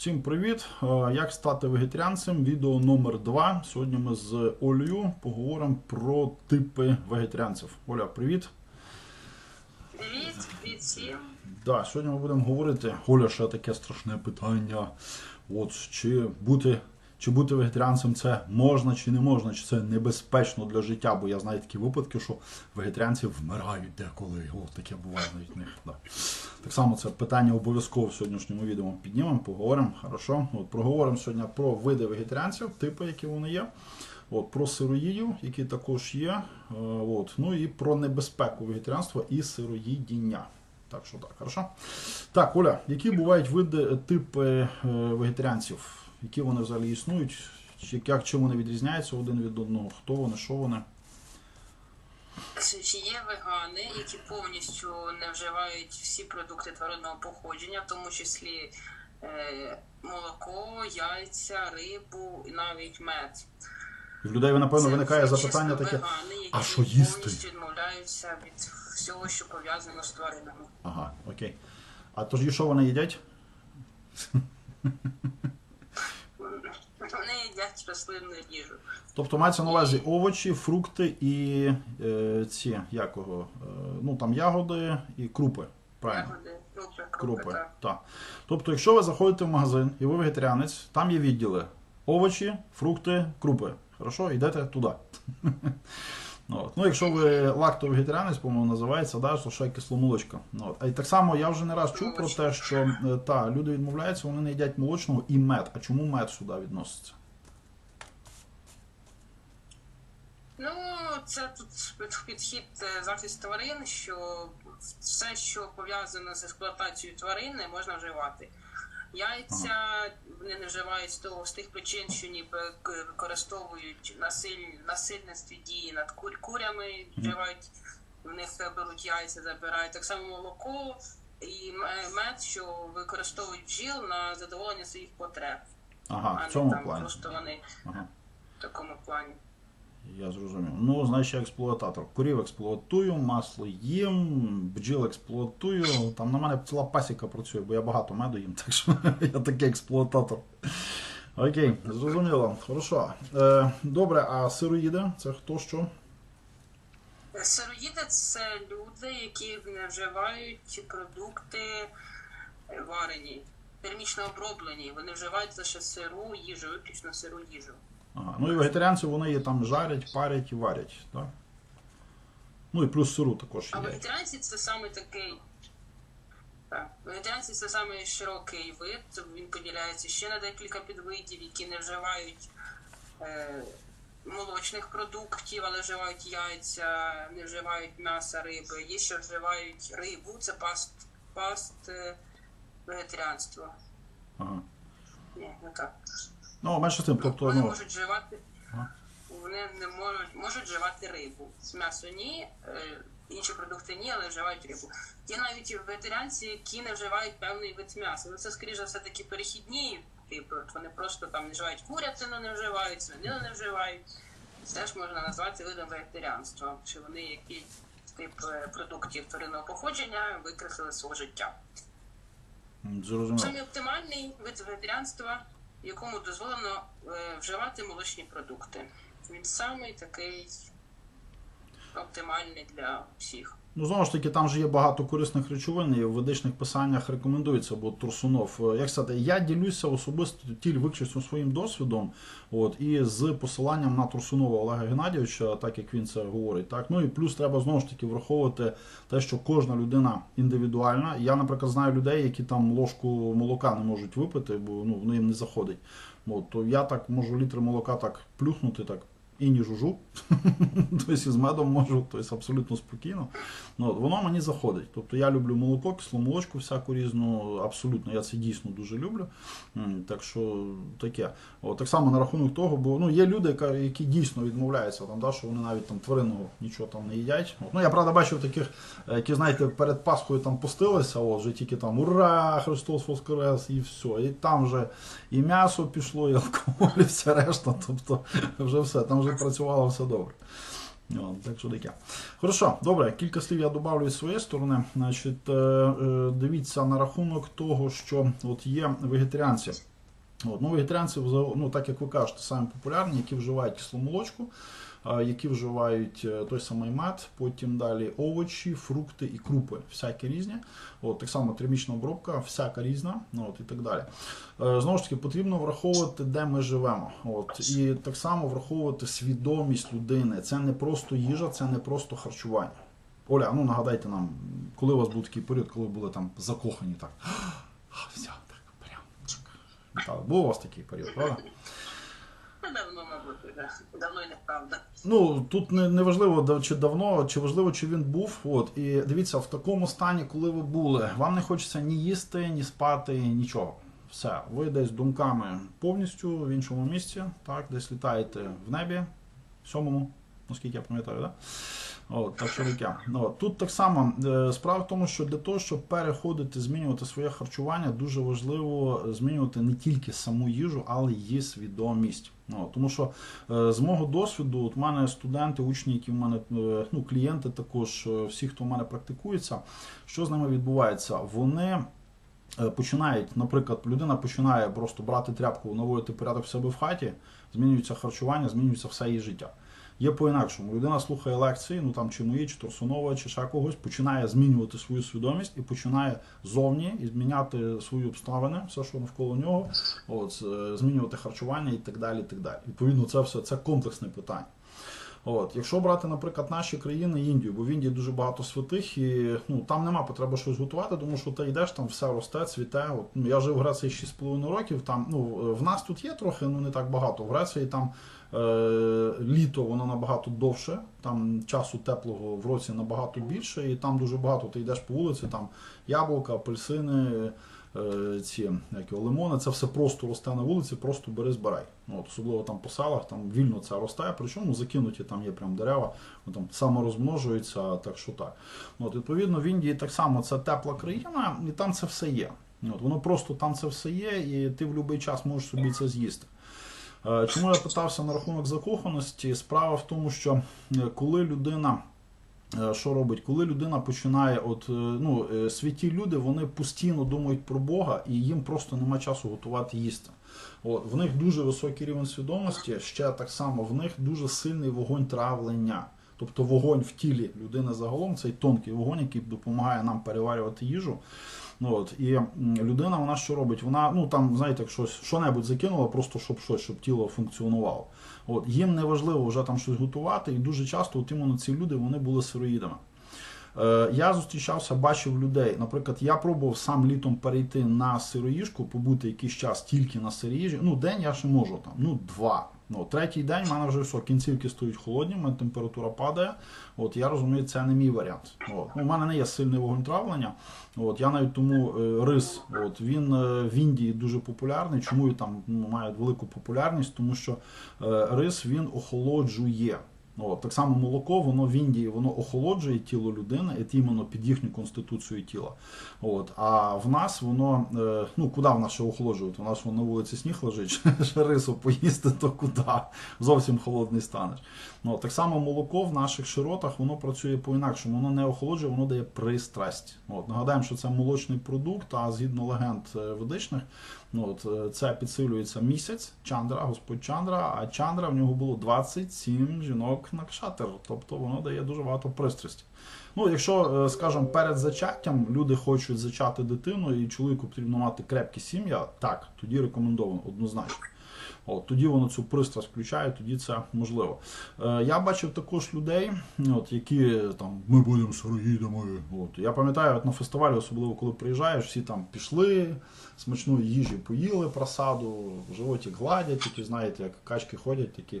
Всім привіт! Е, Як стати вегетаріанцем? Відео номер 2 Сьогодні ми з Олею поговоримо про типи вегетаріанців. Оля, привіт! Привіт, привіт всім. Да, сьогодні ми будемо говорити. Оля, ще таке страшне питання. От чи бути, чи бути вегетаріанцем це можна чи не можна, чи це небезпечно для життя, бо я знаю такі випадки, що вегетаріанці вмирають деколи. О, таке буває навіть них. Да. Так само це питання обов'язково в сьогоднішньому відео піднімемо, поговоримо. Хорошо. От, проговоримо сьогодні про види вегетаріанців, типи, які вони є. От, про сироїдів, які також є. Е, От, ну і про небезпеку вегетаріанства і сироїдіння. Так що так, хорошо. Так, Оля, які бувають види, типи е, вегетаріанців? Які вони взагалі існують? Як чим вони відрізняються один від одного? Хто вони, що вони? Чи є вегани, які повністю не вживають всі продукти тваринного походження, в тому числі е, молоко, яйця, рибу і навіть мед. І в людей, напевно, Це виникає запитання таке. вегани, які «А що їсти?» повністю відмовляються від всього, що пов'язано з тваринами. Ага, окей. А тоді що вони їдять? Вони їдять рослинну їжу. Тобто мається на увазі овочі, фрукти і е, ці, якого, е, ну там ягоди і крупи. Правильно? Ягоди, крупи, крупи, Крупи. так. Так. Тобто, якщо ви заходите в магазин і ви вегетаріанець, там є відділи овочі, фрукти, крупи. Хорошо, йдете туди. Ну, От. Ну, якщо ви лактовегетаріанець, по-моєму, називається, да, то ще кисломолочка. Ну, От. І так само я вже не раз чув про те, що е, та, люди відмовляються, вони не їдять молочного і мед. А чому мед сюди відноситься? Ну, це тут підхід е, захист тварин, що все, що пов'язане з експлуатацією тварин, можна вживати. Яйця вони не вживають з того з тих причин, що ніби використовують насиль, насильництві дії над кур, курями, вживають в них беруть яйця, забирають так само молоко і мед, що використовують бджіл на задоволення своїх потреб, Ага, а в не там плані. просто вони Ага. в такому плані. Я зрозумів. Ну, значить, експлуататор. Курів експлуатую, масло їм, бджіл експлуатую. Там на мене ціла пасіка працює, бо я багато меду їм, так що я такий експлуататор. Окей, зрозуміло. Хорошо. Е, добре, а сироїди це хто що? Сироїди це люди, які не вживають продукти варені, термічно оброблені. Вони вживають лише сиру їжу, виключно сиру їжу. Ага. Ну і вегетаріанці вони її там жарять, парять і варять. Так? Ну і плюс сиру також А їдять. вегетаріанці це саме такий. Так, вегетаріанці це саме широкий вид. Він поділяється ще на декілька підвидів, які не вживають е, молочних продуктів, але вживають яйця, не вживають м'яса, риби. Є, що вживають рибу, це паст, паст е, вегетаріанство. Ага. Ні, не так. Ну, менше тим, тобто, Вони ну, можуть вживати. Ага. Вони не можуть, можуть вживати рибу. М'ясо ні, е, інші продукти ні, але вживають рибу. Є навіть вегетаріанці, які не вживають певний вид м'яса. Ну це скоріше все таки перехідні типи. Вони просто там не вживають курятину, не вживають, свинину не вживають. Це ж можна назвати видом вегетаріанства, що вони який тип е, продуктів тваринного походження викреслили свого життя. зрозуміло. Самий оптимальний вид вегетаріанства, якому дозволено е, вживати молочні продукти. Він самий такий оптимальний для всіх. Ну, знову ж таки, там же є багато корисних речовин, і в ведичних писаннях рекомендується, бо Турсунов. е, Як сказати, я ділюся особисто тільки виключно своїм досвідом, от, і з посиланням на Турсунова Олега Геннадійовича, так як він це говорить. Так? Ну і плюс треба знову ж таки враховувати те, що кожна людина індивідуальна. Я, наприклад, знаю людей, які там ложку молока не можуть випити, бо ну, воно їм не заходить. От, то я так можу літр молока так плюхнути, так. І не жужу, тобто з медом можу, тобто абсолютно спокійно. Ну, воно мені заходить. Тобто я люблю молоко, кисломолочку всяку різну, абсолютно, я це дійсно дуже люблю. Так що таке. От, так само на рахунок того, бо ну, є люди, які дійсно відмовляються, там, да, що вони навіть там тваринного нічого там не їдять. От, ну, я правда бачив таких, е, які, знаєте, перед Пасхою там постилися, от, вже тільки там Ура! Христос Воскрес! і все. І там вже і м'ясо пішло, і алкоголь, і все решта. Тобто вже все, там вже працювало все добре. Ну, так що таке. Хорошо, добре, кілька слів я додавлю з своєї сторони. Значить, е, е, дивіться на рахунок того, що от є вегетаріанці. От, ну, вегетаріанці, ну, так як ви кажете, самі популярні, які вживають кисломолочку, а, які вживають е, той самий мед, потім далі овочі, фрукти і крупи, всякі різні. От, так само термічна обробка, всяка різна, ну, от, і так далі. Е, Знову ж таки, потрібно враховувати, де ми живемо. От, і так само враховувати свідомість людини. Це не просто їжа, це не просто харчування. Оля, ну нагадайте нам, коли у вас був такий період, коли були там закохані так. А, все, так, прям. Був у вас такий період, правда? Давно, мабуть. Давно і неправда. Ну тут не, не важливо чи давно, чи важливо, чи він був. От і дивіться, в такому стані, коли ви були, вам не хочеться ні їсти, ні спати, нічого. Все, ви десь думками повністю в іншому місці, так, десь літаєте в небі, сьомому, наскільки я пам'ятаю, да? От, так що таке. Ну, От, тут так само е, справа в тому, що для того, щоб переходити, змінювати своє харчування, дуже важливо змінювати не тільки саму їжу, але й її свідомість. Ну, тому що е, з мого досвіду, от в мене студенти, учні, які в мене е, ну, клієнти, також е, всі, хто в мене практикується, що з ними відбувається? Вони е, починають, наприклад, людина починає просто брати тряпку, наводити порядок в себе в хаті, змінюється харчування, змінюється все її життя. Є по-інакшому. Людина слухає лекції, ну там чи мої, чи Торсунова, чи ще когось, починає змінювати свою свідомість і починає зовні і зміняти свої обставини, все, що навколо нього, от, е, змінювати харчування і так далі. І так далі. Відповідно, це все це комплексне питання. От, якщо брати, наприклад, наші країни Індію, бо в Індії дуже багато святих, і ну там нема потреби щось готувати, тому що ти йдеш, там все росте, цвіте. От, ну, я жив в Греції 6,5 років. Там ну в нас тут є трохи, ну не так багато. В Греції там е, літо воно набагато довше, там часу теплого в році набагато більше, і там дуже багато. Ти йдеш по вулиці, там яблука, апельсини. Е, Ці як його, лимони, це все просто росте на вулиці, просто бери збирай. Ну, от, особливо там по селах, там вільно це росте, причому закинуті там є прям дерева, там саморозмножуються, так що так. Ну, От, відповідно, в Індії так само це тепла країна, і там це все є. Ну, От, воно просто там це все є, і ти в будь-який час можеш собі це з'їсти. Е, Чому я питався на рахунок закоханості? Справа в тому, що е, коли людина. Е, Що робить, коли людина починає, от е, ну е, святі люди, вони постійно думають про Бога, і їм просто нема часу готувати їсти. От в них дуже високий рівень свідомості. Ще так само в них дуже сильний вогонь травлення. Тобто вогонь в тілі людини загалом цей тонкий вогонь, який допомагає нам переварювати їжу. Ну, от, і людина, вона що робить? Вона, ну там, знаєте, щось, що-небудь закинула, просто щоб щось, щоб тіло функціонувало. От, їм не важливо вже там щось готувати, і дуже часто от іменно ці люди вони були сироїдами. Е, я зустрічався, бачив людей. Наприклад, я пробував сам літом перейти на сироїжку, побути якийсь час тільки на сироїжі. Ну, день я ще можу там, ну, два. Ну, третій день в мене вже все, кінцівки стоять холодні, в мене температура падає. От я розумію, це не мій варіант. От. Ну, у мене не є сильний вогонь травлення. От я навіть тому е, рис, от він е, в Індії дуже популярний. Чому він там ну, має велику популярність? Тому що е, рис він охолоджує. От, так само молоко, воно в Індії воно охолоджує тіло людини, і іменно під їхню конституцію тіла. От, а в нас воно, е, ну куди в нас ще охолоджувати? У нас вон на вулиці сніг лежить, ще рису поїсти, то куди? Зовсім холодний станеш. Ну, так само молоко в наших широтах воно працює по-інакшому, воно не охолоджує, воно дає пристрасть. От, нагадаємо, що це молочний продукт, а згідно легенд е, ведичних, ну, от, е, це підсилюється місяць, Чандра, Господь Чандра, а Чандра в нього було 27 жінок на кшатер, тобто воно дає дуже багато пристрасті. Ну, якщо, е, скажімо, перед зачаттям люди хочуть зачати дитину і чоловіку потрібно мати крепкі сім'я, так, тоді рекомендовано однозначно. От, тоді воно цю пристрасть включає, тоді це можливо. Е, я бачив також людей, от, які там ми будемо сироїдами. От. Я пам'ятаю, от на фестивалі, особливо коли приїжджаєш, всі там пішли, смачної їжі поїли просаду, животик гладять, такі, знаєте, як качки ходять, такі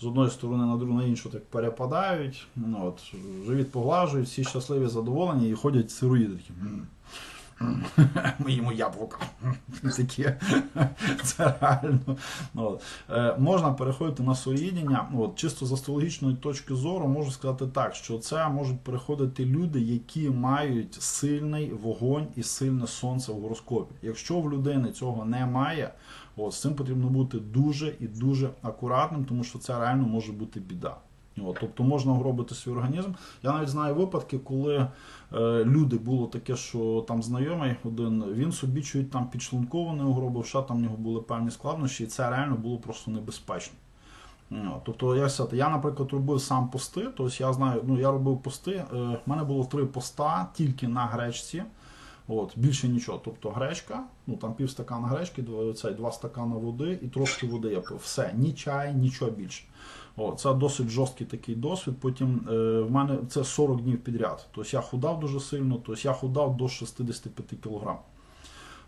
з одної сторони на другу на іншу так перепадають. Ну, от, живіт поглажують, всі щасливі, задоволені і ходять сироїди такі. «М, м, Ми їмо яблука. Таке. Це реально. От. Е, можна переходити на соїдіння. От, чисто з астрологічної точки зору можу сказати так, що це можуть переходити люди, які мають сильний вогонь і сильне сонце в гороскопі. Якщо в людини цього немає, от, з цим потрібно бути дуже і дуже акуратним, тому що це реально може бути біда. От, тобто можна угробити свій організм. Я навіть знаю випадки, коли е, люди було таке, що там знайомий один, він собі чуть там підшлунково угробив, ще там в нього були певні складнощі, і це реально було просто небезпечно. Ну, Тобто, я, я, наприклад, робив сам пости, тобто я знаю, ну я робив пости. Е, в мене було три поста тільки на гречці. От, більше нічого. Тобто гречка, ну там пів стакана гречки, два, цей, два стакана води і трошки води я пив. Все, ні чай, нічого більше. О, це досить жорсткий такий досвід. Потім е, в мене це 40 днів підряд. Тобто я худав дуже сильно, тобто я худав до 65 кг.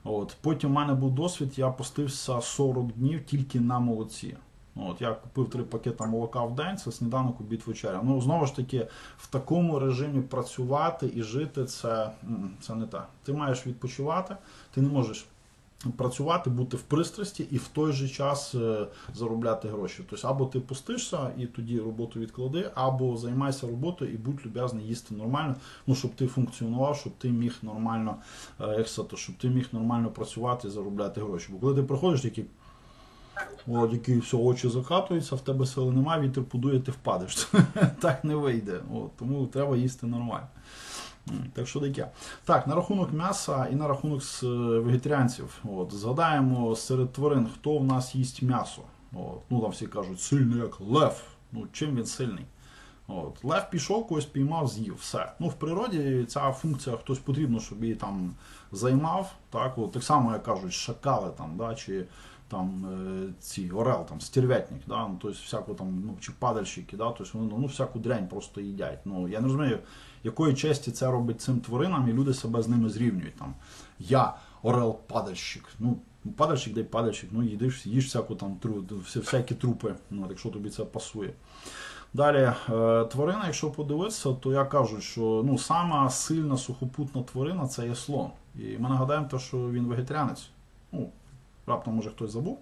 От. Потім в мене був досвід, я постився 40 днів тільки на молоці. От, я купив три пакети молока в день, це сніданок, обід, вечеря. Ну, знову ж таки, в такому режимі працювати і жити це, це не так. Ти маєш відпочивати, ти не можеш працювати, бути в пристрасті і в той же час е, заробляти гроші. Тобто, або ти пустишся і тоді роботу відклади, або займайся роботою і будь люб'язний їсти нормально, ну щоб ти функціонував, щоб ти міг нормально, е, щоб ти міг нормально працювати і заробляти гроші. Бо коли ти приходиш такий. От, який все, очі закатуються, в тебе сили немає, вітер подує, ти впадеш. так не вийде. От, тому треба їсти нормально. Так що таке. Так, на рахунок м'яса і на рахунок вегетаріанців. От, згадаємо серед тварин, хто в нас їсть м'ясо. От, ну там всі кажуть, сильний як лев. Ну, чим він сильний? От, лев пішов, когось піймав, з'їв. Все. Ну, в природі ця функція хтось потрібно, щоб її там займав. Так, от, так само, як кажуть, шакали там, да, чи там е, ці орел, там, стервятник, да, ну, тобто всяку там, ну, чи падальщики, да, тобто вони ну, всяку дрянь просто їдять. Ну, я не розумію, якої честі це робить цим тваринам, і люди себе з ними зрівнюють. Там, я орел-падальщик. Ну, падальщик, дай падальщик, ну їдиш, їж всяку там тру, всякі трупи, ну, якщо тобі це пасує. Далі, е, тварина, якщо подивитися, то я кажу, що ну, сама сильна сухопутна тварина це є слон. І ми нагадаємо, те, що він вегетаріанець. Ну, раптом, може, хтось забув.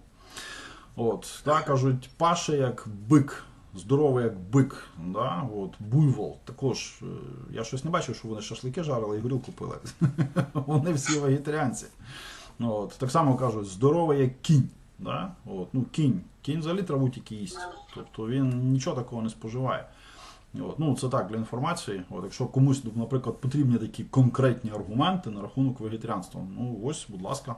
От, так кажуть, паше як бик, здоровий як бик. Да? От, буйвол. Також е, я щось не бачив, що вони шашлики жарили і горілку пили. вони всі вегетаріанці. От, так само кажуть, здоровий як кінь. Да? От, ну, кінь. Кінь взагалі траву тільки їсть. Тобто він нічого такого не споживає. От, ну, це так для інформації. От, якщо комусь, наприклад, потрібні такі конкретні аргументи на рахунок вегетаріанства, ну ось, будь ласка.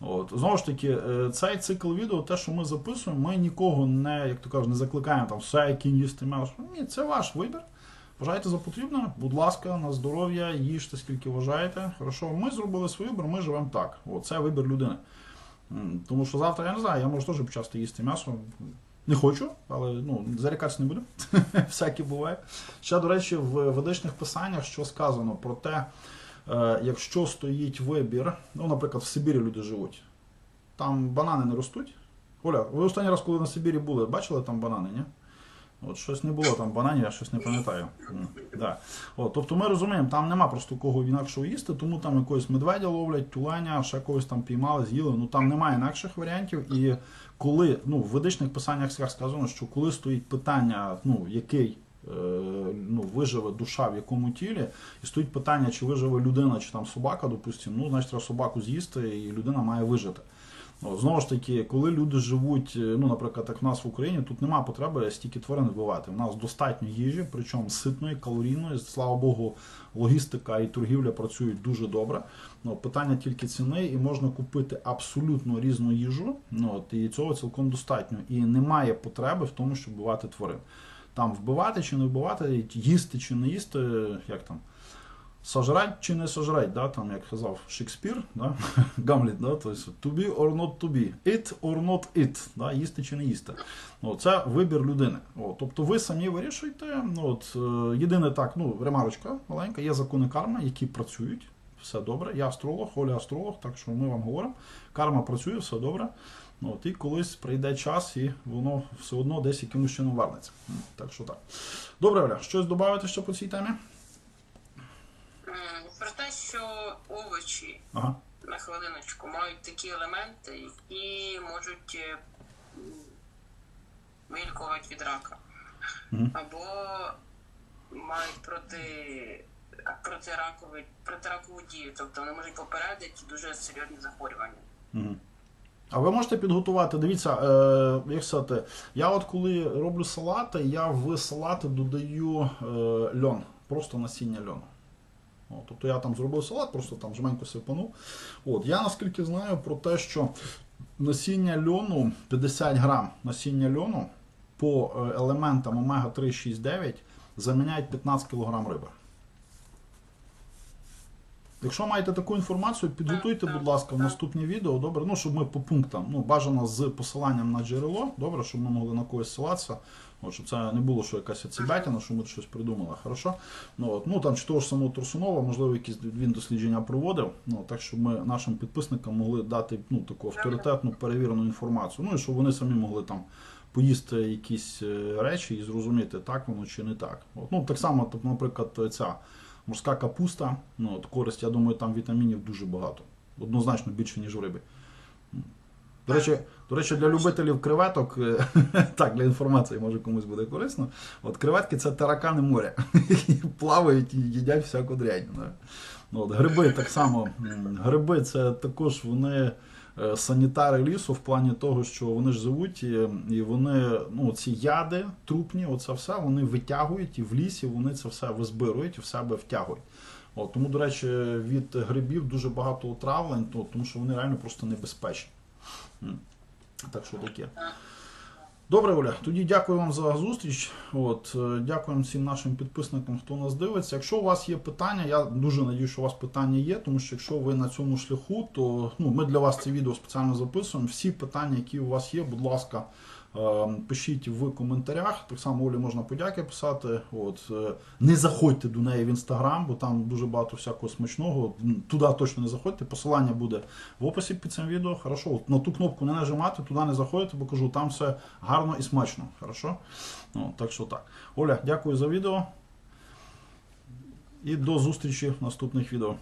От. Знову ж таки, е, цей цикл відео, те, що ми записуємо, ми нікого не, як то кажуть, не закликаємо там все, кінь їсти м'ясо. Ні, це ваш вибір. Вважаєте за потрібне, будь ласка, на здоров'я, їжте скільки вважаєте. Хорошо, ми зробили свій вибір, ми живемо так. От, це вибір людини. Тому що завтра, я не знаю, я можу теж часто їсти м'ясо. Не хочу, але ну, зарікатися не буду. Всяке буває. Ще, до речі, в ведичних писаннях що сказано про те, якщо стоїть вибір, ну, наприклад, в Сибірі люди живуть, там банани не ростуть. Оля, ви останній раз, коли на Сибірі були, бачили там банани, ні? От щось не було там бананів, я щось не пам'ятаю. Да. От, тобто ми розуміємо, там нема просто кого інакшого їсти, тому там якогось медведя ловлять, тюленя, ще когось там піймали, з'їли. Ну там немає інакших варіантів. І коли ну, в ведичних писаннях сказано, що коли стоїть питання, ну, який е, ну, виживе душа в якому тілі, і стоїть питання, чи виживе людина, чи там собака, допустимо, ну, значить, треба собаку з'їсти, і людина має вижити. От, знову ж таки, коли люди живуть, е, ну, наприклад, як в нас в Україні, тут нема потреби стільки тварин вбивати. У нас достатньо їжі, причому ситної, калорійної. Слава Богу, логістика і торгівля працюють дуже добре. Ну, питання тільки ціни, і можна купити абсолютно різну їжу. Ну, от, і цього цілком достатньо. І немає потреби в тому, щоб вбивати тварин. Там вбивати чи не вбивати, їсти чи не їсти, як там. Сожрать чи не сожрать, да, там, як казав Шекспір, да, Гамлет, да, то есть to be or not to be, it or not it, да, їсти чи не їсти. Ну, це вибір людини. О, тобто ви самі вирішуєте. Ну, от, е, єдине так, ну, ремарочка маленька, є закони карми, які працюють. Все добре. Я астролог, Оля астролог, так що ми вам говоримо. Карма працює, все добре. Ну, от, і колись прийде час, і воно все одно десь якимось чином вернеться. Так що так. Добре, Оля, щось додати ще по цій темі? Про те, що овочі Ага. на хвилиночку мають такі елементи, які можуть е, вилікувати від рака. Мгм. Або мають проти, протиракові, протиракову дію, тобто вони можуть попередити дуже серйозні захворювання. Угу. А ви можете підготувати, дивіться, е, як сказати, я от коли роблю салати, я в салати додаю е, льон, просто насіння льону. О, тобто я там зробив салат, просто там жменько сипанув. От, я наскільки знаю про те, що насіння льону, 50 грам насіння льону по е, елементам омега 3, 6, 9 заміняють 15 кг риби. Якщо маєте таку інформацію, підготуйте, будь ласка, в наступні відео, добре, ну, щоб ми по пунктам, ну, бажано з посиланням на джерело, добре, щоб ми могли на когось ссилатися, от, щоб це не було, що якась цібятіна, що ми щось придумали, хорошо? Ну, от, ну, там, чи того ж самого Турсунова, можливо, якісь він дослідження проводив, ну, так, щоб ми нашим підписникам могли дати ну, таку авторитетну, перевірену інформацію, ну, і щоб вони самі могли там поїсти якісь е, речі і зрозуміти, так воно чи не так. От, ну, так само, тобто, наприклад, ця морська капуста, ну, от користь, я думаю, там вітамінів дуже багато. Однозначно більше, ніж в рибі. До речі, до речі, для любителів креветок, е, так, для інформації, може комусь буде корисно. От креветки це таракани моря. які Плавають і їдять всяку дрянь. Ну, От, гриби так само. Гриби це також вони санітари лісу в плані того, що вони ж живуть і, вони, ну, ці яди трупні, оце все вони витягують і в лісі вони це все визбирують і в себе втягують. От, тому, до речі, від грибів дуже багато отравлень, то- тому що вони реально просто небезпечні. Так що таке. Добре, Оля, тоді дякую вам за зустріч. От, е, дякуємо всім нашим підписникам, хто нас дивиться. Якщо у вас є питання, я дуже надію, що у вас питання є, тому що якщо ви на цьому шляху, то ну, ми для вас це відео спеціально записуємо. Всі питання, які у вас є, будь ласка, пишіть в коментарях. Так само Олі можна подяки писати. От, е, не заходьте до неї в інстаграм, бо там дуже багато всякого смачного. Туди точно не заходьте. Посилання буде в описі під цим відео. Хорошо, от на ту кнопку не нажимати, туди не заходите, бо кажу, там все гарно і смачно. Хорошо? Ну, так що так. Оля, дякую за відео. І до зустрічі в наступних відео.